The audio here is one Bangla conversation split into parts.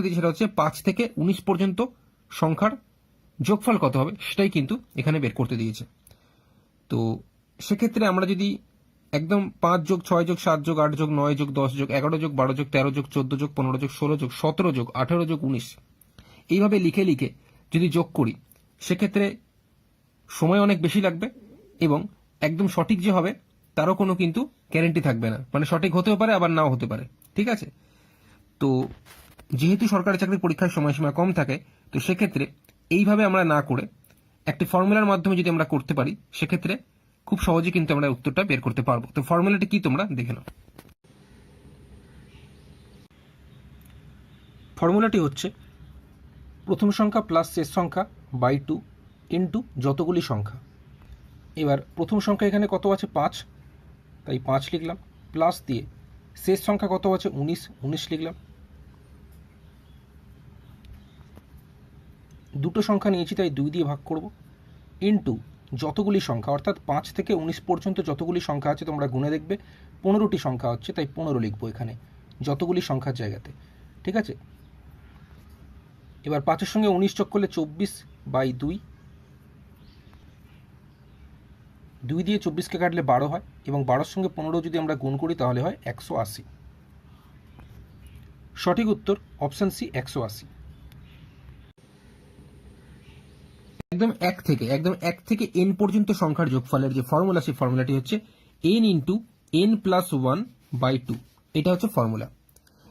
দিয়েছে সেটা হচ্ছে পাঁচ থেকে উনিশ পর্যন্ত সংখ্যার যোগফল কত হবে, সেটাই কিন্তু এখানে বের করতে দিয়েছে। তো সেক্ষেত্রে আমরা যদি একদম পাঁচ যোগ, ছয় যোগ, সাত যোগ, আট যোগ, নয় যোগ, দশ যোগ, এগারো যোগ, বারো যোগ, তেরো যোগ, চোদ্দ যোগ, পনেরো যোগ, ষোলো যোগ, সতেরো যোগ, আঠেরো যোগ, উনিশ। এইভাবে লিখে লিখে যদি যোগ করি, সেক্ষেত্রে সময় অনেক বেশি লাগবে এবং একদম সঠিক যে হবে, তারও কোনো কিন্তু গ্যারেন্টি থাকবে না। মানে সঠিক হতেও পারে, আবার নাও হতে পারে। ঠিক আছে? তো যেহেতু সরকারি চাকরির পরীক্ষার সময়সীমা কম থাকে, তো সেক্ষেত্রে এইভাবে আমরা না করে একটি ফর্মুলার মাধ্যমে যদি আমরা করতে পারি, সেক্ষেত্রে খুব সহজে কিন্তু আমরা উত্তরটা বের করতে পারব। তো ফর্মুলাটি কি তোমরা দেখে নাও। ফর্মুলাটি হচ্ছে, প্রথম সংখ্যা প্লাস শেষ সংখ্যা বাই টু ইন্টু যতগুলি সংখ্যা। এবার প্রথম সংখ্যা এখানে কত আছে? পাঁচ। তাই পাঁচ লিখলাম প্লাস দিয়ে শেষ সংখ্যা কত আছে? উনিশ। উনিশ লিখলাম। দুটো সংখ্যা নিয়েছি, তাই দুই দিয়ে ভাগ করব। ইন্টু যতগুলি সংখ্যা, অর্থাৎ পাঁচ থেকে উনিশ পর্যন্ত যতগুলি সংখ্যা আছে তোমরা গুনে দেখবে, পনেরোটি সংখ্যা হচ্ছে, তাই পনেরো লিখব এখানে, যতগুলি সংখ্যার জায়গাতে, ঠিক আছে? এবার পাঁচের সঙ্গে উনিশ যোগ করলে চব্বিশ বাই দুই দুই দিয়ে চব্বিশকে কাটলে বারো হয়, এবং বারোর সঙ্গে পনেরো যদি আমরা গুণ করি, তাহলে হয় একশো আশি। সঠিক উত্তর, অপশান সি, একশো আশি। একদম এক থেকে, একদম এক থেকে এন পর্যন্ত সংখ্যার যোগফলের যে ফর্মুলা সেই ফর্মুলাটি হচ্ছে n into n plus one by two এটা হচ্ছে ফর্মুলা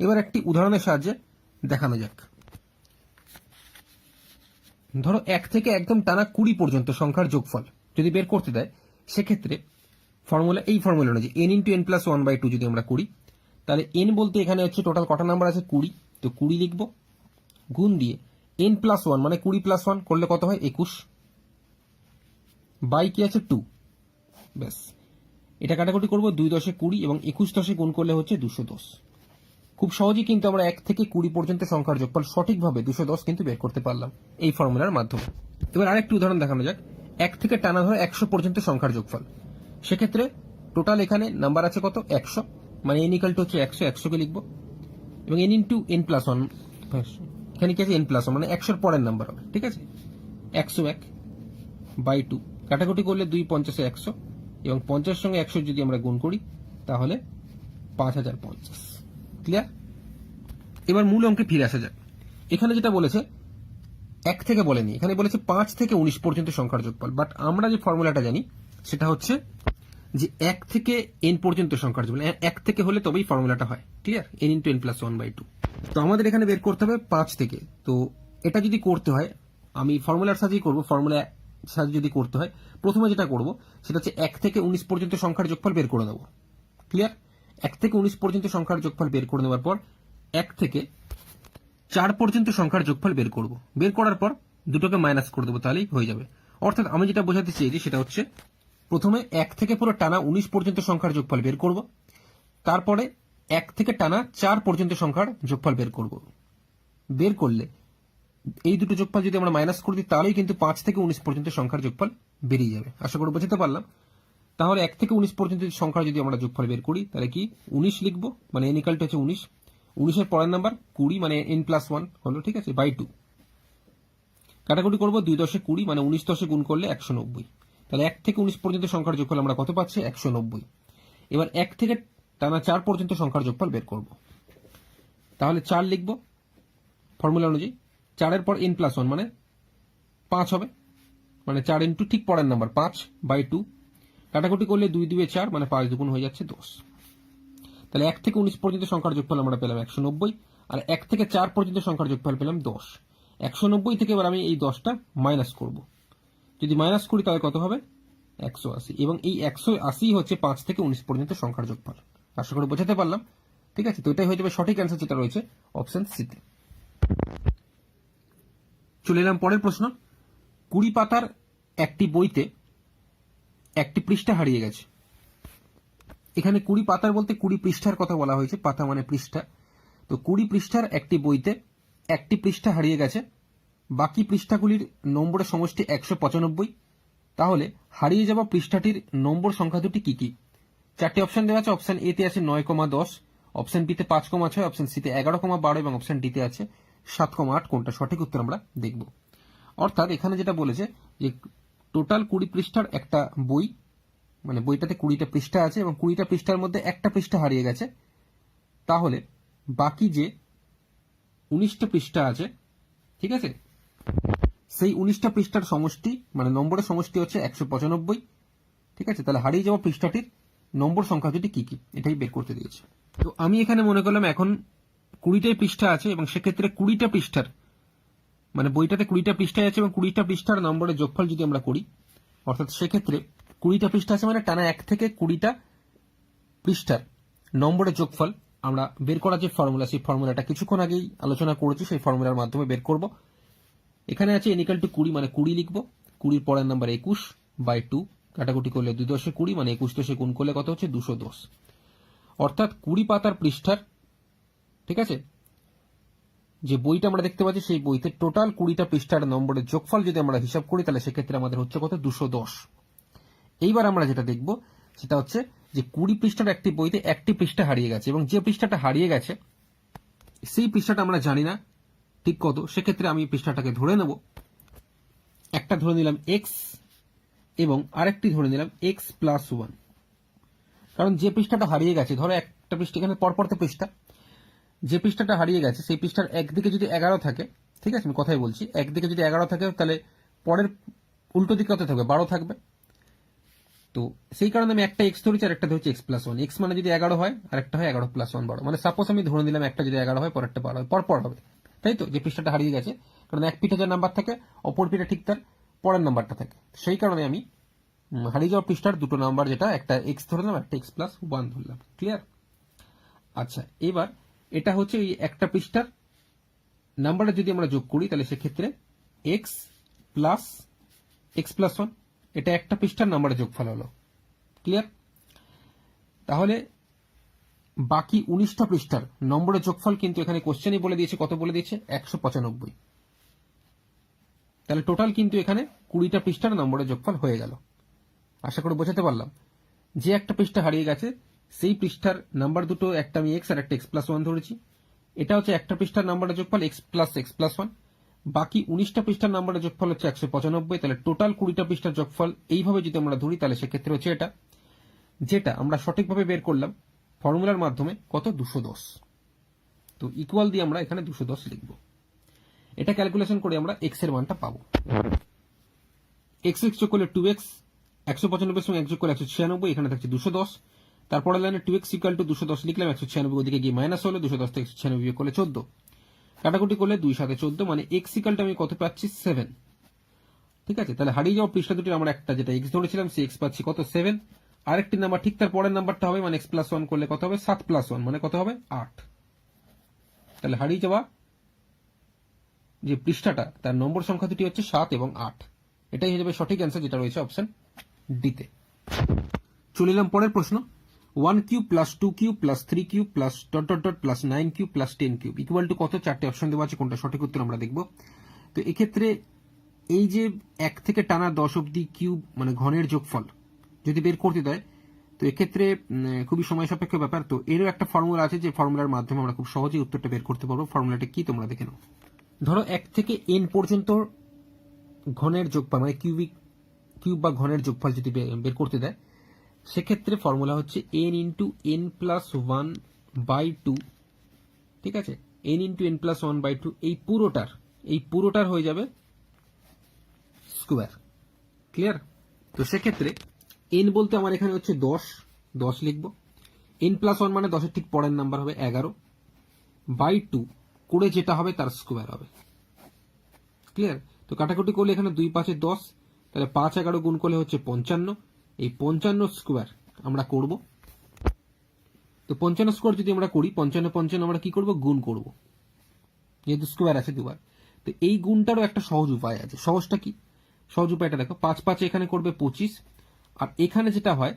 এবার একটি উদাহরণের সাহায্যে দেখানো যাক। ধরো এক থেকে একদম টানা কুড়ি পর্যন্ত সংখ্যার যোগফল যদি বের করতে দেয়, সেক্ষেত্রে ফর্মুলা এই ফর্মুলা অনুযায়ী n into n plus one by two যদি আমরা করি, তাহলে এন বলতে এখানে হচ্ছে টোটাল কটা নাম্বার আছে? কুড়ি। তো কুড়ি লিখব, গুণ দিয়ে এন প্লাস ওয়ান মানে কুড়ি প্লাস ওয়ান করলে কত হয়? একুশ। বাই কি আছে? টু ব্যাস। এটা কাটাকুটি করব দুই দশে কুড়ি এবং একুশ দশে গুণ করলে হচ্ছে দুশো দশ। খুব সহজেই কিন্তু আমরা এক থেকে কুড়ি পর্যন্ত সংখ্যার যোগফল সঠিকভাবে দুশো দশ কিন্তু বের করতে পারলাম এই ফর্মুলার মাধ্যমে। এবার আরেকটি উদাহরণ দেখানো যাক। এক থেকে টানা ধরে একশো পর্যন্ত সংখ্যার যোগফল। সেক্ষেত্রে টোটাল এখানে নাম্বার আছে কত? একশো। মানে এন ইকাল টু হচ্ছে একশো, একশোকে লিখব। এবং n into n plus one এখানে কি আছে? এন প্লাস মানে একশোর পরের নাম্বার হবে, ঠিক আছে? একশো এক বাই টু কাটাকুটি করলে দুই পঞ্চাশে একশো, এবং পঞ্চাশ সঙ্গে একশো যদি আমরা গুণ করি, তাহলে পাঁচ হাজার পঞ্চাশ ক্লিয়ার এবার মূল অঙ্কে ফিরে আসা যাক। এখানে যেটা বলেছে, এক থেকে বলেনি, এখানে বলেছে পাঁচ থেকে উনিশ পর্যন্ত সংখ্যার যোগফল বাট আমরা যে ফর্মুলাটা জানি, সেটা হচ্ছে যে এক থেকে এন পর্যন্ত সংখ্যার যোগফল এক থেকে হলে তবেই ফর্মুলাটা হয় clear n into n plus one by two তো আমাদের এখানে বের করতে হবে পাঁচ থেকে। তো এটা যদি করতে হয়, আমি ফর্মুলার সাহায্যেই করব ফর্মুলা সাহায্যে যদি করতে হয়, প্রথমে যেটা করব, সেটা হচ্ছে এক থেকে উনিশ পর্যন্ত সংখ্যার যোগফল বের করে নেব। ক্লিয়ার এক থেকে উনিশ পর্যন্ত সংখ্যার যোগফল বের করে নেওয়ার পর, এক থেকে চার পর্যন্ত সংখ্যার যোগফল বের করব। বের করার পর, দুটোকে মাইনাস করে দেবো, তাহলেই হয়ে যাবে। অর্থাৎ আমি যেটা বোঝাতে চেয়েছি, সেটা হচ্ছে প্রথমে এক থেকে পুরো টানা উনিশ পর্যন্ত সংখ্যার যোগফল বের করব। তারপরে এক থেকে টানা চার পর্যন্ত সংখ্যার যোগফল বের করব। বের করলে এই দুটো যোগফল যদি আমরা মাইনাস করে দিই, তাহলেই কিন্তু পাঁচ থেকে উনিশ পর্যন্ত সংখ্যার যোগফল বেরিয়ে যাবে। আশা করি বোঝাতে পারলাম? তাহলে এক থেকে উনিশ পর্যন্ত সংখ্যা যদি আমরা যোগফল বের করি, তাহলে কি উনিশ লিখব? মানে এন ইকালটা হচ্ছে উনিশ। উনিশের পরের নাম্বার কুড়ি মানে এন প্লাস ওয়ান হলো, ঠিক আছে? বাই টু কাটাকুটি করব দুই দশে কুড়ি মানে উনিশ দশে গুণ করলে একশো নব্বই। তাহলে এক থেকে উনিশ পর্যন্ত সংখ্যার যোগফল আমরা কত পাচ্ছি? একশো নব্বই। এবার এক থেকে টানা চার পর্যন্ত সংখ্যার যোগফল বের করব। তাহলে চার লিখব ফর্মুলা অনুযায়ী। চারের পর এন প্লাস ওয়ান মানে পাঁচ হবে। মানে চার ইন্টু ঠিক পরের নাম্বার পাঁচ বাই টু কাটাকুটি করলে দুই দুয়ে চার মানে পাঁচ দুগুণ হয়ে যাচ্ছে দশ। তাহলে এক থেকে উনিশ পর্যন্ত সংখ্যার যোগফল আমরা পেলাম একশো নব্বই আর এক থেকে চার পর্যন্ত সংখ্যার যোগফল পেলাম দশ। একশো নব্বই থেকে এবার আমি এই দশটা মাইনাস করব। যদি মাইনাস করি তাহলে কত হবে? একশো আশি। এবং এই একশো আশি হচ্ছে পাঁচ থেকে উনিশ পর্যন্ত সংখ্যার যোগফল। আশা করে বোঝাতে পারলাম? ঠিক আছে, তো এটাই হয়ে যাবে সঠিক অ্যান্সার যেটা রয়েছে অপশন সিতে চলে এলাম পরের প্রশ্ন। কুড়ি পাতার একটি বইতে একটি পৃষ্ঠা হারিয়ে গেছে। এখানে কুড়ি পাতার বলতে কুড়ি পৃষ্ঠার কথা বলা হয়েছে, পাতা মানে পৃষ্ঠা। তো কুড়ি পৃষ্ঠার একটি বইতে একটি পৃষ্ঠা হারিয়ে গেছে। বাকি পৃষ্ঠাগুলির নম্বরের সমষ্টি একশো পঁচানব্বই। তাহলে হারিয়ে যাওয়া পৃষ্ঠাটির নম্বর সংখ্যা দুটি কি কি? চারটি অপশন দেওয়া আছে অপশন এ তে আছে নয় কমা দশ অপশন বিতে পাঁচ কমা ছয় অপশন সিতে এগারো কমা বারো এবং অপশন ডিতে আছে সাত কমা আট। কোনটা সঠিক উত্তর আমরা দেখব। অর্থাৎ এখানে যেটা বলেছে যে টোটাল কুড়ি পৃষ্ঠার একটা বই মানে বইটাতে কুড়িটা পৃষ্ঠা আছে এবং কুড়িটা পৃষ্ঠার মধ্যে একটা পৃষ্ঠা হারিয়ে গেছে। তাহলে বাকি যে উনিশটা পৃষ্ঠা আছে, ঠিক আছে? সেই উনিশটা পৃষ্ঠার সমষ্টি মানে নম্বরের সমষ্টি হচ্ছে একশো পঁচানব্বই। ঠিক আছে? তাহলে হারিয়ে যাওয়া পৃষ্ঠাটির নম্বর সংখ্যা দুটি কি কি? এটাই বের করতে দিয়েছে। তো আমি এখানে মনে করলাম এখন কুড়িটাই পৃষ্ঠা আছে এবং সেক্ষেত্রে কুড়িটা পৃষ্ঠার মানে বইটাতে কুড়িটা পৃষ্ঠায় আছে এবং কুড়িটা পৃষ্ঠার নম্বরের যোগফল যদি আমরা করি, অর্থাৎ সেক্ষেত্রে কুড়িটা পৃষ্ঠা আছে মানে টানা এক থেকে কুড়িটা পৃষ্ঠার নম্বরের যোগফল আমরা বের করার যে ফর্মুলা, সেই ফর্মুলাটা কিছুক্ষণ আগেই আলোচনা করেছি, সেই ফর্মুলার মাধ্যমে বের করব। এখানে আছে এনিকাল টু কুড়ি মানে কুড়ি লিখব। কুড়ির পরের নাম্বার একুশ বাই টু কাটাকুটি করলে দুই দশে কুড়ি মানে একুশ দশে গুণ করলে কত হচ্ছে? দুশো দশ। অর্থাৎ কুড়ি পাতার পৃষ্ঠার, ঠিক আছে? যে বইটা আমরা দেখতে পাচ্ছি, সেই বইতে টোটাল কুড়িটা পৃষ্ঠার নম্বরের যোগফল যদি আমরা হিসাব করি, তাহলে সেক্ষেত্রে আমাদের হচ্ছে কত? দুশো দশ। এইবার আমরা যেটা দেখব, সেটা হচ্ছে যে কুড়ি পৃষ্ঠার একটি বইতে একটি পৃষ্ঠা হারিয়ে গেছে এবং যে পৃষ্ঠাটা হারিয়ে গেছে, সেই পৃষ্ঠাটা আমরা জানি না। ঠিক কত? সেক্ষেত্রে আমি পৃষ্ঠাটাকে ধরে নেব। একটা ধরে নিলাম এক্স এবং আরেকটি ধরে নিলাম এক্স প্লাস ওয়ান কারণ যে পৃষ্ঠাটা হারিয়ে গেছে, ধরো একটা পৃষ্ঠা এখানে পরপরতে পৃষ্ঠা। যে পৃষ্ঠাটা হারিয়ে গেছে, সেই পৃষ্ঠার একদিকে যদি এগারো থাকে, ঠিক আছে, আমি কথাই বলছি, একদিকে যদি এগারো থাকে, তাহলে পরের উল্টো দিকে কত থাকবে? বারো থাকবে। তো সেই কারণে আমি একটা এক্স ধরেছি আর একটা ধরছি এক্স প্লাস ওয়ান এক্স মানে যদি এগারো হয় আর একটা হয় এগারো প্লাস ওয়ান বারো মানে সাপোজ আমি ধরে নিলাম একটা যদি এগারো হয়, পরেরটা বারো হয়, পরপর হবে। তাই তো? যে পৃষ্ঠাটা হারিয়ে গেছে। কারণ এক পিঠে যে নাম্বার থাকে, অপর পিঠে ঠিক তার পরের নাম্বারটা থাকে। সেই কারণে আমি হারিয়ে যাওয়া পৃষ্ঠার দুটো নাম্বার যেটা, একটা এক্স ধরে ধরলাম একটা এক্স প্লাস ওয়ান ধরলাম ক্লিয়ার আচ্ছা এবার এটা হচ্ছে এই একটা পৃষ্ঠার নাম্বারটা যদি আমরা যোগ করি, তাহলে সেক্ষেত্রে x plus x plus one এটা একটা পৃষ্ঠার নাম্বারের যোগফল হলো। ক্লিয়ার তাহলে বাকি উনিশটা পৃষ্ঠার নম্বরের যোগফল কিন্তু এখানে কোশ্চেনই বলে দিয়েছে, কত বলে দিয়েছে? একশো পঁচানব্বই। তাহলে টোটাল কিন্তু এখানে কুড়িটা পৃষ্ঠার নম্বরের যোগফল হয়ে গেল। আশা করে বোঝাতে পারলাম। যে একটা পৃষ্ঠা হারিয়ে গেছে, সেই পৃষ্ঠার নাম্বার দুটো, একটা আমি এক্স আর একটা এক্স প্লাস ওয়ান ধরেছি। এটা হচ্ছে একটা পৃষ্ঠার নাম্বারের যোগফল x plus x plus one বাকি উনিশটা পৃষ্ঠার নাম্বারের যোগফল হচ্ছে একশো পঁচানব্বই। তাহলে টোটাল কুড়িটা পৃষ্ঠার যোগফল এইভাবে যদি আমরা ধরি, তাহলে সেক্ষেত্রে হচ্ছে এটা। যেটা আমরা সঠিকভাবে বের করলাম ফর্মুলার মাধ্যমে কত? দুশো দশ। তো ইকুয়াল দিয়ে আমরা এখানে দুশো দশ লিখব। এটা ক্যালকুলেশন করে আমরা এক্সের মানটা পাবো। এক্স এক্স যোগ করলে টু এক্স একশো পঁচানব্বই সঙ্গে এক যোগ করলে একশো ছিয়ানব্বই, এখানে থাকছে দুশো দশ। তারপরে লাইনে টু এক্স ইকুয়াল টু দুশো দশ লিখলাম, একশো ছিয়ানব্বই ওদিকে গিয়ে মাইনাস হলো, দুশো দশ থেকে একশো ছিয়ানব্বই বিয়োগ করলে চোদ্দ। কাটাকুটি করলে দুই সাথে চোদ্দ মানে এক্স ইকালটা আমি কত পাচ্ছি? সেভেন ঠিক আছে? তাহলে হারিয়ে যাওয়া পৃষ্ঠা দুটির আমরা একটা যেটা এক্স ধরেছিলাম, সেই এক্স পাচ্ছি কত? সেভেন আরেকটি নাম্বার ঠিক তার পরের নাম্বারটা হবে মানে এক্স প্লাস ওয়ান করলে কত হবে? সাত প্লাস ওয়ান মানে কত হবে? আট। তাহলে হারিয়ে যাওয়া যে পৃষ্ঠাটা, তার নম্বর সংখ্যা দুটি হচ্ছে সাত এবং আট। এটাই হয়ে যাবে সঠিক অ্যান্সার যেটা রয়েছে অপশন ডিতে চলে এলাম পরের প্রশ্ন। One cube plus two cube plus three cube plus dot dot dot plus nine cube plus ten cube equal to কত? চারটে অপশন দেওয়া আছে, কোনটা সঠিক উত্তর আমরা দেখব। তো এক্ষেত্রে এই যে এক থেকে টানা দশ অব্দি কিউব মানে ঘনের যোগফল যদি বের করতে দেয়, তো এক্ষেত্রে খুবই সময় সাপেক্ষ ব্যাপার। তো এরও একটা ফর্মুলা আছে যে ফর্মুলার মাধ্যমে আমরা খুব সহজেই উত্তরটা বের করতে পারব। ফর্মুলাটা কি তোমরা দেখে নাও। ধরো এক থেকে এন পর্যন্ত ঘনের যোগফল মানে কিউবিক কিউব বা ঘনের যোগফল যদি বের করতে দেয়, সেক্ষেত্রে ফর্মুলা হচ্ছে n into n plus one by two ঠিক আছে? N into n plus one by two এই পুরোটার এই পুরোটার হয়ে যাবে স্কোয়ার ক্লিয়ার তো সেক্ষেত্রে এন বলতে আমার এখানে হচ্ছে দশ দশ লিখব। এন প্লাস ওয়ান মানে দশের ঠিক পরের নাম্বার হবে এগারো। বাই টু করে যেটা হবে তার স্কোয়ার হবে। ক্লিয়ার তো কাটাকুটি করলে এখানে দুই পাঁচে দশ, তাহলে পাঁচ এগারো গুণ করলে হচ্ছে পঞ্চান্ন। এই পঞ্চান্ন স্কোয়ার আমরা করব। তো পঞ্চান্ন স্কোয়ার যদি আমরা করি, পঞ্চান্ন পঞ্চান্ন আমরা কি করব? গুণ করব। যেহেতু স্কোয়ার আছে দুবার। তো এই গুণটারও একটা সহজ উপায় আছে। সহজটা কি? সহজ উপায়টা দেখো। পাঁচ পাঁচ এখানে করবে পঁচিশ আর এখানে যেটা হয়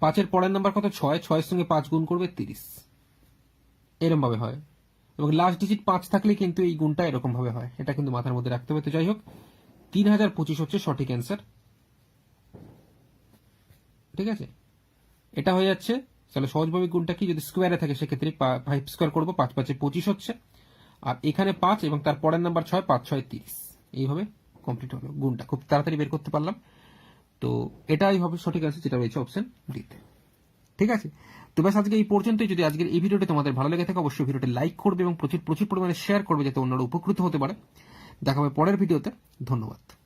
পাঁচের পরের নাম্বার কত? ছয়, ছয়ের সঙ্গে পাঁচ গুণ করবে তিরিশ। এরম ভাবে হয়। এবং লাস্ট ডিজিট পাঁচ থাকলে কিন্তু এই গুণটা এরকম ভাবে হয়। এটা কিন্তু মাথার মধ্যে রাখতে হবে। তো যাই হোক, তিন হাজার পঁচিশ হচ্ছে সঠিক অ্যান্সার ঠিক আছে? এটা হয়ে যাচ্ছে, তাহলে সহজভাবে গুণটা কি? যদি স্কোয়ারে থাকে, সেক্ষেত্রে ফাইভ স্কোয়ার করব, পাঁচ পাঁচে পঁচিশ হচ্ছে। আর এখানে পাঁচ এবং তার পরের নাম্বার ছয়, পাঁচ, ছয়, তিরিশ। এইভাবে কমপ্লিট হলো গুণটা। খুব তাড়াতাড়ি বের করতে পারলাম। তো এটাই হবে সঠিক আছে যেটা রয়েছে অপশন ডিতে ঠিক আছে? তো ব্যাস আজকে এই পর্যন্তই। যদি আজকের এই ভিডিওটি তোমাদের ভালো লেগে থাকে, অবশ্যই ভিডিওটি লাইক করবে এবং প্রচুর প্রচুর পরিমাণে শেয়ার করবে, যাতে অন্যরা উপকৃত হতে পারে। দেখা হবে পরের ভিডিওতে। ধন্যবাদ।